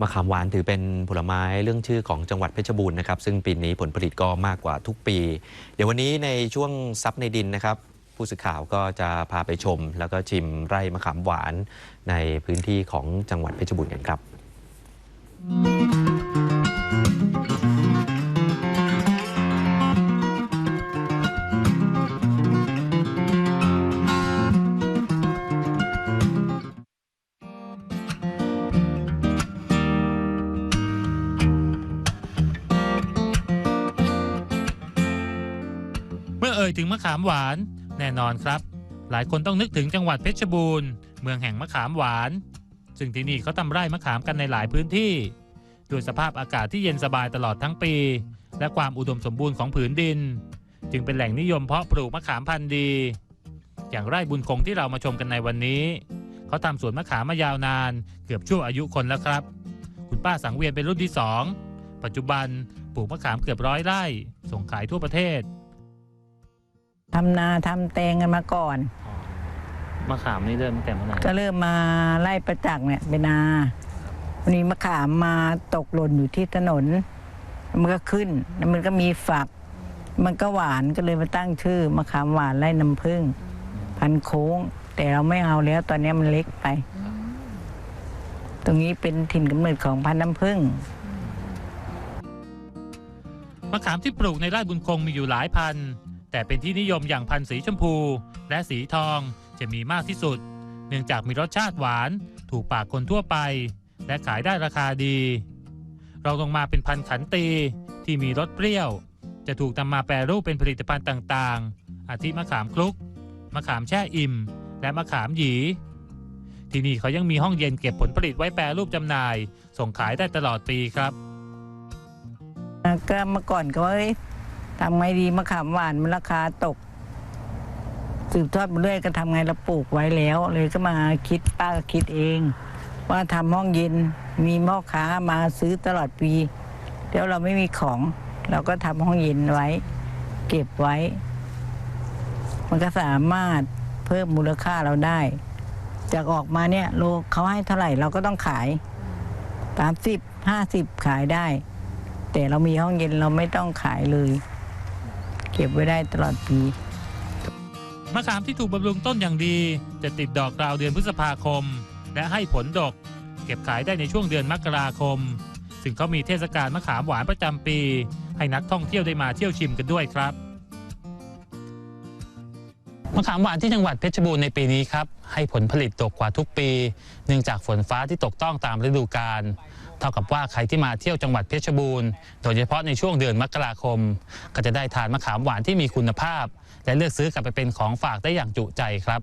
มะขามหวานถือเป็นผลไม้เรื่องชื่อของจังหวัดเพชรบูรณ์นะครับซึ่งปีนี้ผลผลิตก็มากกว่าทุกปี เดี๋ยววันนี้ในช่วงซับในดินนะครับ ผู้สื่อข่าวก็จะพาไปชม แล้วก็ชิมไร่มะขามหวานในพื้นที่ของจังหวัดเพชรบูรณ์กันครับ เอ่ยถึงมะขามหวาน แน่นอนครับ หลายคนต้องนึกถึงจังหวัดเพชรบูรณ์เมืองแห่งมะขามหวาน ซึ่งที่นี่เขาทำไร่มะขามกันในหลายพื้นที่ด้วยสภาพอากาศที่เย็นสบายตลอดทั้งปี และความอุดมสมบูรณ์ของผืนดิน จึงเป็นแหล่งนิยมเพาะปลูกมะขามพันธุ์ดี อย่างไร่บุญคงที่เรามาชมกันในวันนี้ เขาทำสวนมะขามมายาวนาน เกือบชั่วอายุคนแล้วครับ คุณป้าสังเวียนเป็นรุ่นที่สองปัจจุบันปลูกมะขามเกือบร้อยไร่ ส่งขายทั่วประเทศ ทำนาทำแตงกันมาก่อนมะขามนี่เริ่มตั้งแต่เมื่อไหร่ก็เริ่มมาไล่ประจักษ์เนี่ยเป็นนาวันนี้มะขามมาตกหล่นอยู่ที่ถนน มันก็ขึ้นแล้วมันก็มีฝัก มันก็หวานก็เลยมาตั้งชื่อมะขามหวานไล่น้ำผึ้งพันโค้ง แต่เราไม่เอาแล้วตอนนี้มันเล็กไป ตรงนี้เป็นถิ่นกำเนิดของพันธุ์น้ำผึ้งมะขามที่ปลูกในไร่บุญคงมีอยู่หลายพันธุ์ แต่เป็นที่นิยมอย่างพันธุ์สีชมพู และสีทองจะมีมากที่สุด เนื่องจากมีรสชาติหวาน ถูกปากคนทั่วไป และขายได้ราคาดี เราลงมาเป็นพันธุ์ขันตีที่มีรสเปรี้ยว จะถูกนำมาแปรรูปเป็นผลิตภัณฑ์ต่างๆ อาทิมะขามคลุก มะขามแช่อิ่ม และมะขามหยี ที่นี่เขายังมีห้องเย็นเก็บผลผลิตไว้แปรรูปจำหน่าย ส่งขายได้ตลอดปีครับก็เมื่อก่อนก็ว่า ทำไงดีมะขามหวานมันราคาตก สืบทอดมาเรื่อยก็ทำไงเราปลูกไว้แล้ว เลยก็มาคิดป้าก็คิดเอง ว่าทำห้องเย็นมีพ่อค้ามาซื้อตลอดปีเดี๋ยวเราไม่มีของ เราก็ทำห้องเย็นไว้ เก็บไว้ มันก็สามารถเพิ่มมูลค่าเราได้ จากออกมาเนี่ยโลเขาให้เท่าไหร่เราก็ต้องขายสามสิบห้าสิบขายได้ แต่เรามีห้องเย็นเราไม่ต้องขายเลย เก็บไว้ได้ตลอดปี มะขามที่ถูกบำรุงต้นอย่างดี จะติดดอกราวเดือนพฤษภาคม และให้ผลดก เก็บขายได้ในช่วงเดือนมกราคม ซึ่งเขามีเทศกาลมะขามหวานประจำปี ให้นักท่องเที่ยวได้มาเที่ยวชิมกันด้วยครับ มะขามหวานที่จังหวัดเพชรบูรณ์ในปีนี้ครับให้ผลผลิตตกกว่าทุกปี เนื่องจากฝนฟ้าที่ตกต้องตามฤดูกาลเท่ากับว่าใครที่มาเที่ยวจังหวัดเพชรบูรณ์โดยเฉพาะในช่วงเดือนมกราคม ก็จะได้ทานมะขามหวานที่มีคุณภาพ และเลือกซื้อกลับไปเป็นของฝากได้อย่างจุใจครับ